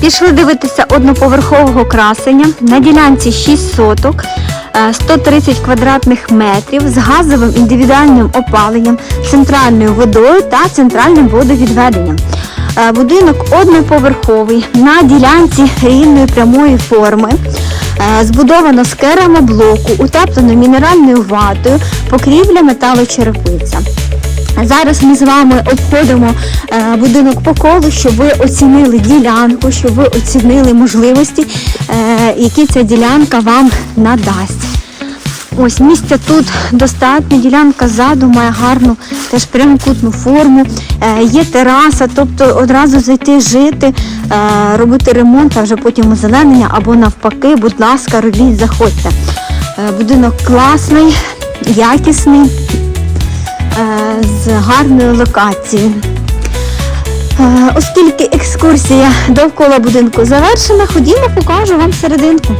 Пішли дивитися одноповерхового красення на ділянці 6 соток. е, 130 квадратних метрів з газовим індивідуальним опаленням, центральною водою та центральним водовідведенням. Е, Будинок одноповерховий на ділянці рівної прямої форми. Е, Збудовано з керамоблоку, утеплено мінеральною ватою, покрівля металочерепиця. Зараз ми з вами обходимо е, будинок по колу, щоб ви оцінили ділянку, щоб ви оцінили можливості, е, які ця ділянка вам надасть. Ось місця тут достатньо, ділянка ззаду має гарну теж прямокутну форму, е, є тераса, тобто одразу зайти жити, робити ремонт, а вже потім озеленення або навпаки, будь ласка, робіть, заходьте. Будинок класний, якісний, з гарною локацією. Е, Оскільки екскурсія довкола будинку завершена, ходімо, покажу вам серединку.